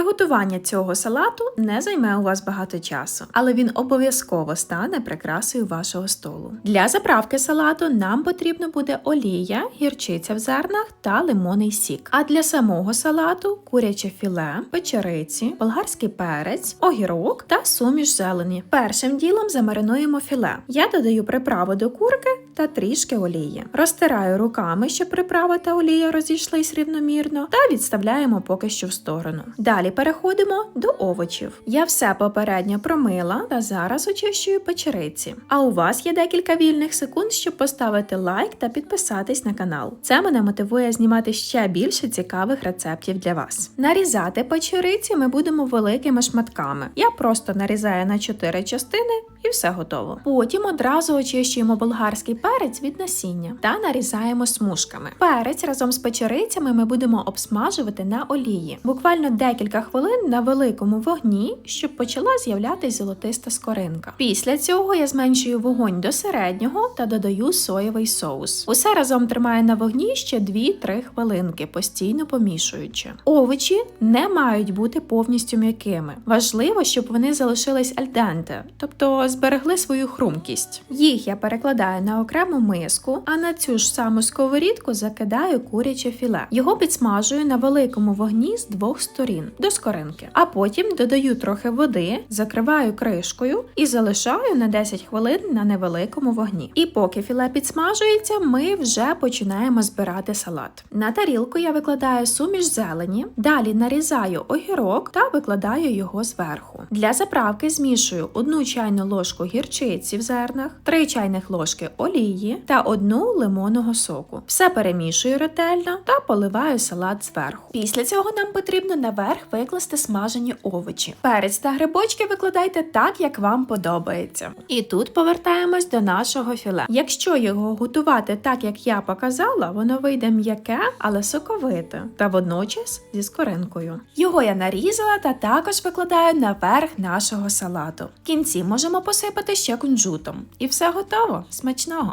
Приготування цього салату не займе у вас багато часу, але він обов'язково стане прикрасою вашого столу. Для заправки салату нам потрібно буде олія, гірчиця в зернах та лимонний сік. А для самого салату куряче філе, печериці, болгарський перець, огірок та суміш зелені. Першим ділом замаринуємо філе. Я додаю приправу до курки та трішки олії. Розтираю руками, щоб приправа та олія розійшлись рівномірно, та відставляємо поки що в сторону. Далі переходимо до овочів. Я все попередньо промила та зараз очищую печериці. А у вас є декілька вільних секунд, щоб поставити лайк та підписатись на канал. Це мене мотивує знімати ще більше цікавих рецептів для вас. Нарізати печериці ми будемо великими шматками. Я просто нарізаю на 4 частини і все готово. Потім одразу очищуємо болгарський перець від насіння та нарізаємо смужками. Перець разом з печерицями ми будемо обсмажувати на олії. Буквально декілька хвилин на великому вогні, щоб почала з'являтися золотиста скоринка. Після цього я зменшую вогонь до середнього та додаю соєвий соус. Усе разом тримаю на вогні ще 2-3 хвилинки, постійно помішуючи. Овочі не мають бути повністю м'якими. Важливо, щоб вони залишились альденте, тобто зберегли свою хрумкість. Їх я перекладаю на окрему миску, а на цю ж саму сковорідку закидаю куряче філе. Його підсмажую на великому вогні з двох сторін до скоринки. А потім додаю трохи води, закриваю кришкою і залишаю на 10 хвилин на невеликому вогні. І поки філе підсмажується, ми вже починаємо збирати салат. На тарілку я викладаю суміш зелені, далі нарізаю огірок та викладаю його зверху. Для заправки змішую одну чайну ложку гірчиці в зернах, 3 чайних ложки олії та одну лимонного соку. Все перемішую ретельно та поливаю салат зверху. Після цього нам потрібно наверх викласти смажені овочі. Перець та грибочки викладайте так, як вам подобається. І тут повертаємось до нашого філе. Якщо його готувати так, як я показала, воно вийде м'яке, але соковите, та водночас зі скоринкою. Його я нарізала та також викладаю наверх нашого салату. В кінці можемо посипати ще кунжутом. І все готово. Смачного!